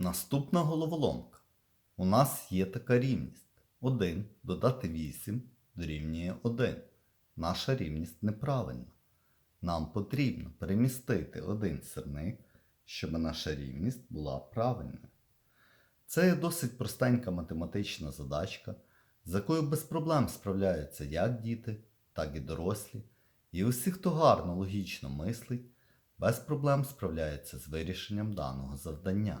Наступна головоломка. У нас є така рівність. 1 додати 8 дорівнює 1. Наша рівність неправильна. Нам потрібно перемістити один сірник, щоб наша рівність була правильною. Це є досить простенька математична задачка, з якою без проблем справляються як діти, так і дорослі. І усі, хто гарно логічно мислить, без проблем справляється з вирішенням даного завдання.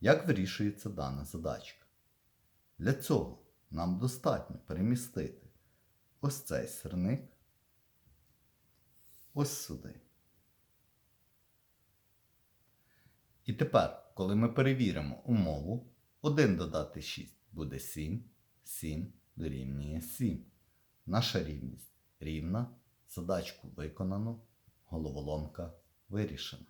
Як вирішується дана задачка? Для цього нам достатньо перемістити ось цей сирник ось сюди. І тепер, коли ми перевіримо умову, 1 додати 6 буде 7, 7 дорівнює 7. Наша рівність рівна, задачку виконано, головоломка вирішена.